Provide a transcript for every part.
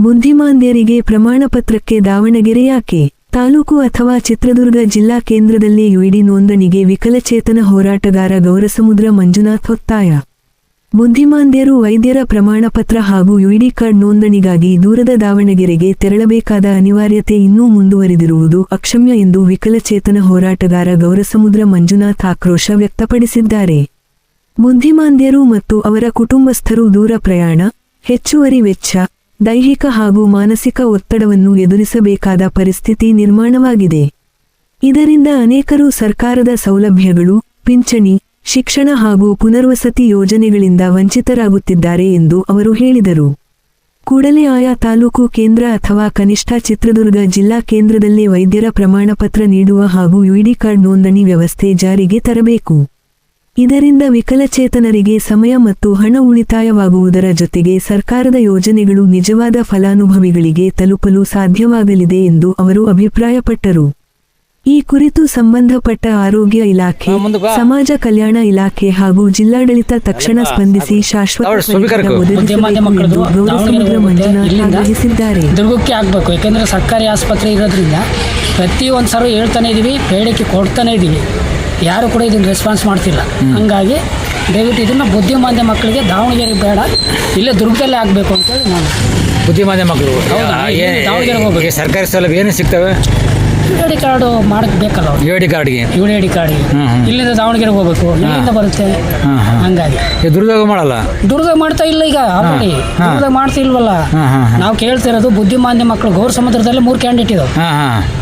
ಬುದ್ಧಿಮಾಂದ್ಯರಿಗೆ ಪ್ರಮಾಣಪತ್ರಕ್ಕೆ ದಾವಣಗೆರೆ ಯಾಕೆ? ತಾಲೂಕು ಅಥವಾ ಚಿತ್ರದುರ್ಗ ಜಿಲ್ಲಾ ಕೇಂದ್ರದಲ್ಲಿ ಯುಇಡಿ ನೋಂದಣಿಗೆ ವಿಕಲಚೇತನ ಹೋರಾಟಗಾರ ಗೌರಸಮುದ್ರ ಮಂಜುನಾಥ್ ಒತ್ತಾಯ. ಬುದ್ಧಿಮಾಂದ್ಯರು ವೈದ್ಯರ ಪ್ರಮಾಣಪತ್ರ ಹಾಗೂ ಯುಇಡಿ ಕಾರ್ಡ್ ನೋಂದಣಿಗಾಗಿ ದೂರದ ದಾವಣಗೆರೆಗೆ ತೆರಳಬೇಕಾದ ಅನಿವಾರ್ಯತೆ ಇನ್ನೂ ಮುಂದುವರಿದಿರುವುದು ಅಕ್ಷಮ್ಯ ಎಂದು ವಿಕಲಚೇತನ ಹೋರಾಟಗಾರ ಗೌರಸಮುದ್ರ ಮಂಜುನಾಥ್ ಆಕ್ರೋಶ ವ್ಯಕ್ತಪಡಿಸಿದ್ದಾರೆ. ಬುದ್ಧಿಮಾಂದ್ಯರು ಮತ್ತು ಅವರ ಕುಟುಂಬಸ್ಥರು ದೂರ ಪ್ರಯಾಣ, ಹೆಚ್ಚುವರಿ ವೆಚ್ಚ ದೈಹಿಕ ಹಾಗೂ ಮಾನಸಿಕ ಒತ್ತಡವನ್ನು ಎದುರಿಸಬೇಕಾದ ಪರಿಸ್ಥಿತಿ ನಿರ್ಮಾಣವಾಗಿದೆ. ಇದರಿಂದ ಅನೇಕರು ಸರ್ಕಾರದ ಸೌಲಭ್ಯಗಳು, ಪಿಂಚಣಿ, ಶಿಕ್ಷಣ ಹಾಗೂ ಪುನರ್ವಸತಿ ಯೋಜನೆಗಳಿಂದ ವಂಚಿತರಾಗುತ್ತಿದ್ದಾರೆ ಎಂದು ಅವರು ಹೇಳಿದರು. ಕೂಡಲೇ ಆಯಾ ತಾಲೂಕು ಕೇಂದ್ರ ಅಥವಾ ಕನಿಷ್ಠ ಚಿತ್ರದುರ್ಗ ಜಿಲ್ಲಾ ಕೇಂದ್ರದಲ್ಲೇ ವೈದ್ಯರ ಪ್ರಮಾಣಪತ್ರ ನೀಡುವ ಹಾಗೂ ಯುಇಡಿ ಕಾರ್ಡ್ ನೋಂದಣಿ ವ್ಯವಸ್ಥೆ ಜಾರಿಗೆ ತರಬೇಕು. ಇದರಿಂದ ವಿಕಲಚೇತನರಿಗೆ ಸಮಯ ಮತ್ತು ಹಣ ಉಳಿತಾಯವಾಗುವುದರ ಜೊತೆಗೆ ಸರ್ಕಾರದ ಯೋಜನೆಗಳು ನಿಜವಾದ ಫಲಾನುಭವಿಗಳಿಗೆ ತಲುಪಲು ಸಾಧ್ಯವಾಗಲಿದೆ ಎಂದು ಅವರು ಅಭಿಪ್ರಾಯಪಟ್ಟರು ಈ ಕುರಿತು ಸಂಬಂಧಪಟ್ಟ ಆರೋಗ್ಯ ಇಲಾಖೆ. ಸಮಾಜ ಕಲ್ಯಾಣ ಇಲಾಖೆ ಹಾಗೂ ಜಿಲ್ಲಾಡಳಿತ ತಕ್ಷಣ ಸ್ಪಂದಿಸಿ ಶಾಶ್ವತ ಪರಿಹಾರ. ಒದಗಿಸಬೇಕು ಎಂದು ಗೌರಸಮುದ್ರ ಮಂಜುನಾಥ್ ಆಗ್ರಹಿಸಿದ್ದಾರೆ ದುರ್ಗಕ್ಕೆ ಆಗಬೇಕು ಯಾಕೆಂದರೆ ಸರ್ಕಾರಿ ಆಸ್ಪತ್ರೆ ಇರೋದ್ರಿಂದ ಪ್ರತಿಯೊಂದು ಸಲ ಹೇಳ್ತಾನೆ ಇದೀವಿ ಬೇಡಿಕೆ ಕೊಡ್ತಾನೆ ಇದ್ದೀವಿ ಯಾರು ಕೂಡ ಇದನ್ನು ರೆಸ್ಪಾನ್ಸ್ ಮಾಡ್ತಿಲ್ಲ. ಹಂಗಾಗಿ ದಯವಿಟ್ಟು ಇದನ್ನು ಬುದ್ಧಿಮಾಂದ್ಯ ಮಕ್ಕಳಿಗೆ ದಾವಣಗೆರೆ ಬೇಡ ಇಲ್ಲೇ ದುರ್ಗದಲ್ಲಿ ಆಗಬೇಕು ಅಂತೇಳಿ ನಾನು. ಬುದ್ಧಿಮಾಂದ್ಯ ಮಕ್ಕಳು. ದಾವಣಗೆರೆ ಹೋಗ್ಬೇಕು. ಸರ್ಕಾರಿ ಸೌಲಭ್ಯ ಏನು ಸಿಗ್ತವೆ? ಯು ಡಿ ಕಾರ್ಡು ಮಾಡಕ್ಕೆ ಬೇಕಲ್ಲ ಅವ್ರು. ಯು ಡಿ ಕಾರ್ಡ್ಗೆ ಯು ಡಿ ಐ ಡಿ ಕಾರ್ಡಿಗೆ. ಇಲ್ಲಿಂದ ದಾವಣಗೆರೆಗೆ ಹೋಗ್ಬೇಕು. ಇಲ್ಲಿಂದ ಬರುತ್ತೆ. ಹಂಗಾಗಿ. ಈಗ ದುರ್ದಾಗ ಮಾಡಲ್ಲ? ದುರ್ದೋಗ ಮಾಡ್ತಾ ಇಲ್ಲ ಈಗ ಆಲ್ರೆಡಿ. ದುರ್ಗದಾಗ ಮಾಡ್ತಾ ಇಲ್ವಲ್ಲ ನಾವು ಕೇಳ್ತಿರೋದು ಬುದ್ಧಿಮಾನ್ಯ ಮಕ್ಕಳು ಗೌರ್ ಸಮುದ್ರದಲ್ಲಿ ಮೂರು ಕ್ಯಾಂಡಿಡೇಟ್ ಇದಾವೆ.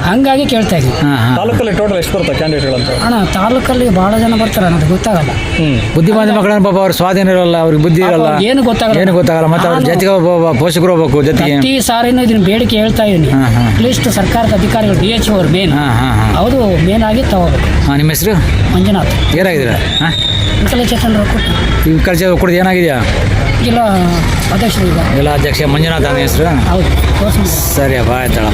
ಹಂಗಾಗಿ ಕೇಳ್ತಾ ಹಾಂ ತಾಲೂಕಲ್ಲಿ ಟೋಟಲ್ ಎಷ್ಟು ಬರುತ್ತೆ ಕ್ಯಾಂಡಿಡೇಟ್ಗಳಂತ ಅಣ್ಣ ತಾಲೂಕಲ್ಲಿ ಭಾಳ ಜನ ಬರ್ತಾರೆ ಅನ್ನೋದು ಗೊತ್ತಾಗಲ್ಲ. ಬುದ್ಧಿಮಾನ್ಯ ಮಕ್ಕಳನ್ನ ಪಾಪ ಅವ್ರ ಸ್ವಾಧೀನ ಇರಲ್ಲ ಅವ್ರಿಗೆ ಬುದ್ಧಿ ಇರಲ್ಲ. ಏನು ಗೊತ್ತಾಗಲ್ಲ. ಏನು ಗೊತ್ತಾಗಲ್ಲ ಮತ್ತೆ ಅವ್ರ ಜೊತೆಗೆ ಪೋಷಕರು ಹೋಗ್ಬೇಕು ಜೊತೆಗೆ. ಪ್ರತಿ ಸಾರಿನೂ ಇದನ್ನ ಬೇಡಿಕೆ ಹೇಳ್ತಾ ಇದೀನಿ. ಅಟ್ಲೀಸ್ಟ್ ಸರ್ಕಾರದ ಅಧಿಕಾರಿಗಳು ಡಿ ಎಚ್ ಅವ್ರು ಮೇನ್ ಅವರು ಮೇನ್ ಆಗಿ ತಗೋಬೇಕು. ಹಾಂ ನಿಮ್ಮ ಹೆಸರು? ಮಂಜುನಾಥ್. ಏನಾಗಿದ್ದೀರಾ? ಹಾಂ? ವಿಕಲಚೇತನರು ಕೊಟ್ಟು ಈಗ ಖರ್ಚು ಕೊಡೋದು ಏನಾಗಿದೆಯಾ? ಇಲ್ಲ ಅಧ್ಯಕ್ಷರು ಈಗ. ಎಲ್ಲ ಅಧ್ಯಕ್ಷ ಮಂಜುನಾಥ್ ಹೆಸರು. ಹೌದು ಸರಿ ಅಪ್ಪ ಆಯ್ತಳ.